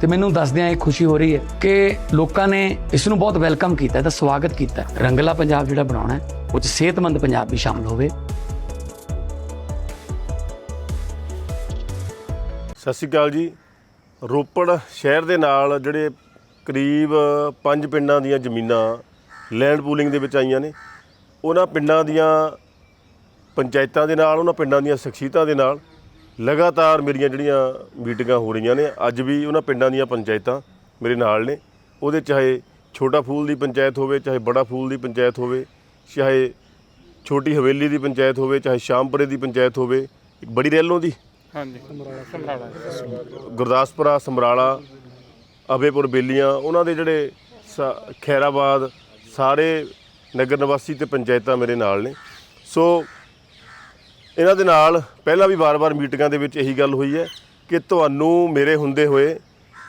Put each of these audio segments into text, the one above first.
ਤੇ ਮੈਨੂੰ ਦੱਸਦਿਆਂ ਇਹ ਖੁਸ਼ੀ ਹੋ ਰਹੀ ਹੈ ਕਿ ਲੋਕਾਂ ਨੇ ਇਸ ਨੂੰ ਬਹੁਤ ਵੈਲਕਮ ਕੀਤਾ ਹੈ ਸਵਾਗਤ ਕੀਤਾ ਰੰਗਲਾ ਪੰਜਾਬ ਜਿਹੜਾ ਬਣਾਉਣਾ ਹੈ, ਉਹ 'ਚ ਸਿਹਤਮੰਦ ਪੰਜਾਬ ਵੀ ਸ਼ਾਮਲ ਹੋਵੇ। ਸਤਿ ਸ਼੍ਰੀ ਅਕਾਲ ਜੀ। ਰੋਪੜ ਸ਼ਹਿਰ ਦੇ ਨਾਲ ਜਿਹੜੇ ਕਰੀਬ ਪੰਜ ਪਿੰਡਾਂ ਦੀਆਂ ਜ਼ਮੀਨਾਂ ਲੈਂਡ ਪੂਲਿੰਗ ਦੇ ਵਿੱਚ ਆਈਆਂ ਨੇ, ਉਹਨਾਂ ਪਿੰਡਾਂ ਦੀਆਂ ਪੰਚਾਇਤਾਂ ਦੇ ਨਾਲ, ਉਹਨਾਂ ਪਿੰਡਾਂ ਦੀਆਂ ਸ਼ਖਸੀਅਤਾਂ ਦੇ ਨਾਲ ਲਗਾਤਾਰ ਮੇਰੀਆਂ ਜਿਹੜੀਆਂ ਮੀਟਿੰਗਾਂ ਹੋ ਰਹੀਆਂ ਨੇ ਅੱਜ ਵੀ ਉਹਨਾਂ ਪਿੰਡਾਂ ਦੀਆਂ ਪੰਚਾਇਤਾਂ ਮੇਰੇ ਨਾਲ ਨੇ। ਉਹਦੇ ਚਾਹੇ ਛੋਟਾ ਫੂਲ ਦੀ ਪੰਚਾਇਤ ਹੋਵੇ ਚਾਹੇ ਬੜਾ ਫੂਲ ਦੀ ਪੰਚਾਇਤ ਹੋਵੇ ਚਾਹੇ ਛੋਟੀ ਹਵੇਲੀ ਦੀ ਪੰਚਾਇਤ ਹੋਵੇ ਚਾਹੇ ਸ਼ਾਮਪੁਰੇ ਦੀ ਪੰਚਾਇਤ ਹੋਵੇ ਇੱਕ ਬੜੀ ਰੈਲੋਂ ਦੀ। ਹਾਂਜੀ। ਸਮਰਾਲਾ। ਗੁਰਦਾਸਪੁਰਾ ਸਮਰਾਲਾ ਅਬੇਪੁਰ ਬੇਲੀਆਂ ਉਹਨਾਂ ਦੇ ਜਿਹੜੇ ਸ- ਖੈਰਾਬਾਦ ਸਾਰੇ ਨਗਰ ਨਿਵਾਸੀ ਤੇ ਪੰਚਾਇਤਾਂ ਮੇਰੇ ਨਾਲ ਨੇ। ਸੋ ਇਹਨਾਂ ਦੇ ਨਾਲ ਪਹਿਲਾਂ ਵੀ ਵਾਰ-ਵਾਰ ਮੀਟਿੰਗਾਂ ਦੇ ਵਿੱਚ ਇਹੀ ਗੱਲ ਹੋਈ ਹੈ ਕਿ ਤੁਹਾਨੂੰ ਮੇਰੇ ਹੁੰਦੇ ਹੋਏ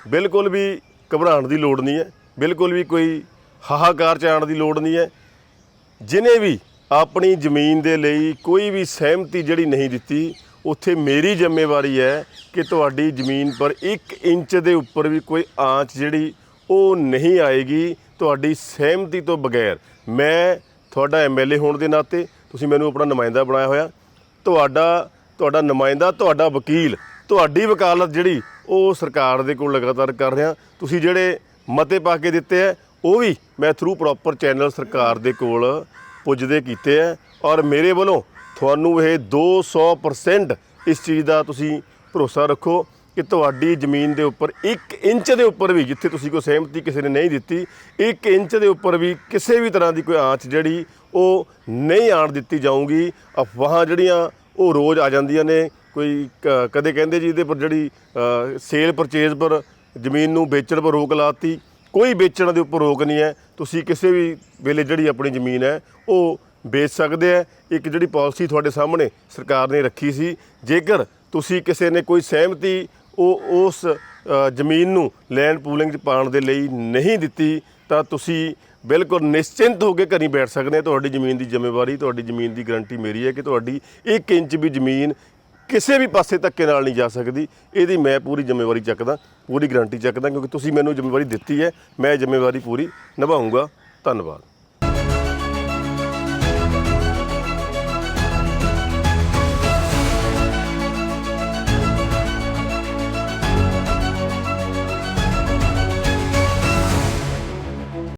ਬਿਲਕੁਲ ਵੀ ਘਬਰਾਉਣ ਦੀ ਲੋੜ ਨਹੀਂ ਹੈ, ਬਿਲਕੁਲ ਵੀ ਕੋਈ ਹਾਹਾਕਾਰ ਚ ਆਉਣ ਦੀ ਲੋੜ ਨਹੀਂ ਹੈ। ਜਿਨੇ ਵੀ ਆਪਣੀ ਜ਼ਮੀਨ ਦੇ ਲਈ ਕੋਈ ਵੀ ਸਹਿਮਤੀ ਜਿਹੜੀ ਨਹੀਂ ਦਿੱਤੀ, ਉੱਥੇ ਮੇਰੀ ਜ਼ਿੰਮੇਵਾਰੀ ਹੈ ਕਿ ਤੁਹਾਡੀ ਜ਼ਮੀਨ ਪਰ 1 ਇੰਚ ਦੇ ਉੱਪਰ ਵੀ ਕੋਈ ਆਂਚ ਜਿਹੜੀ ਉਹ ਨਹੀਂ ਆਏਗੀ ਤੁਹਾਡੀ ਸਹਿਮਤੀ ਤੋਂ ਬਗੈਰ। ਮੈਂ ਤੁਹਾਡਾ ਐਮਐਲਏ ਹੋਣ ਦੇ ਨਾਤੇ, ਤੁਸੀਂ ਮੈਨੂੰ ਆਪਣਾ ਨੁਮਾਇੰਦਾ ਬਣਾਇਆ ਹੋਇਆ ਤੁਹਾਡਾ ਤੁਹਾਡਾ ਨੁਮਾਇੰਦਾ, ਤੁਹਾਡਾ ਵਕੀਲ, ਤੁਹਾਡੀ ਵਕਾਲਤ ਜਿਹੜੀ, ਉਹ ਸਰਕਾਰ ਦੇ ਕੋਲ ਲਗਾਤਾਰ ਕਰ ਰਿਹਾ। ਤੁਸੀਂ ਜਿਹੜੇ ਮਤੇ ਪਾ ਕੇ ਦਿੱਤੇ ਆ, ਉਹ ਵੀ ਮੈਂ ਥਰੂ ਪ੍ਰੋਪਰ ਚੈਨਲ ਸਰਕਾਰ ਦੇ ਕੋਲ ਪੁੱਜਦੇ ਕੀਤੇ ਆ। ਔਰ ਮੇਰੇ ਵੱਲੋਂ ਤੁਹਾਨੂੰ ਇਹ 200% ਇਸ ਚੀਜ਼ ਦਾ ਤੁਸੀਂ ਭਰੋਸਾ ਰੱਖੋ। ਕਿ ਤੁਹਾਡੀ ਜ਼ਮੀਨ ਦੇ ਉੱਪਰ 1 ਇੰਚ ਦੇ ਉੱਪਰ ਵੀ, ਜਿੱਥੇ ਤੁਸੀਂ ਕੋਈ ਸਹਿਮਤੀ ਕਿਸੇ ਨੇ ਨਹੀਂ ਦਿੱਤੀ 1 ਇੰਚ ਦੇ ਉੱਪਰ ਵੀ ਕਿਸੇ ਵੀ ਤਰ੍ਹਾਂ ਦੀ ਕੋਈ ਆਂਚ ਜਿਹੜੀ ਉਹ ਨਹੀਂ ਆਣ ਦਿੱਤੀ ਜਾਊਗੀ। ਅਫਵਾਹਾਂ ਜਿਹੜੀਆਂ ਉਹ ਰੋਜ਼ ਆ ਜਾਂਦੀਆਂ ਨੇ। ਕੋਈ ਕ- ਕਦੇ ਕਹਿੰਦੇ ਜੀ ਇਹਦੇ ਪਰ ਜਿਹੜੀ ਸੇਲ ਪਰਚੇਜ਼ ਪਰ ਜ਼ਮੀਨ ਨੂੰ ਵੇਚਣ ਪਰ ਰੋਕ ਲਾਤੀ। ਕੋਈ ਵੇਚਣ ਦੇ ਉੱਪਰ ਰੋਕ ਨਹੀਂ ਹੈ। ਤੁਸੀਂ ਕਿਸੇ ਵੀ ਵੇਲੇ ਜਿਹੜੀ ਆਪਣੀ ਜ਼ਮੀਨ ਹੈ, ਉਹ ਵੇਚ ਸਕਦੇ ਆ ਇੱਕ ਜਿਹੜੀ ਪਾਲਿਸੀ ਤੁਹਾਡੇ ਸਾਹਮਣੇ ਸਰਕਾਰ ਨੇ ਰੱਖੀ ਸੀ। ਜੇਕਰ ਤੁਸੀਂ ਕਿਸੇ ਨੇ ਕੋਈ ਸਹਿਮਤੀ ਉਹ ਉਸ ਜ਼ਮੀਨ ਨੂੰ ਲੈਂਡ ਪੂਲਿੰਗ 'ਚ ਪਾਉਣ ਦੇ ਲਈ ਨਹੀਂ ਦਿੱਤੀ, ਤਾਂ ਤੁਸੀਂ ਬਿਲਕੁਲ ਨਿਸ਼ਚਿੰਤ ਹੋ ਕੇ ਘਰੀ ਬੈਠ ਸਕਦੇ ਆ ਤੁਹਾਡੀ ਜ਼ਮੀਨ ਦੀ ਜ਼ਿੰਮੇਵਾਰੀ, ਤੁਹਾਡੀ ਜ਼ਮੀਨ ਦੀ ਗਾਰੰਟੀ ਮੇਰੀ ਹੈ ਕਿ ਤੁਹਾਡੀ 1 ਇੰਚ ਵੀ ਜ਼ਮੀਨ ਕਿਸੇ ਵੀ ਪਾਸੇ ਧੱਕੇ ਨਾਲ ਨਹੀਂ ਜਾ ਸਕਦੀ। ਇਹਦੀ ਮੈਂ ਪੂਰੀ ਜ਼ਿੰਮੇਵਾਰੀ ਚੱਕਦਾ, ਪੂਰੀ ਗਾਰੰਟੀ ਚੱਕਦਾ, ਕਿਉਂਕਿ ਤੁਸੀਂ ਮੈਨੂੰ ਜ਼ਿੰਮੇਵਾਰੀ ਦਿੱਤੀ ਹੈ। ਮੈਂ ਜ਼ਿੰਮੇਵਾਰੀ ਪੂਰੀ ਨਿਭਾਉਂਗਾ ਧੰਨਵਾਦ।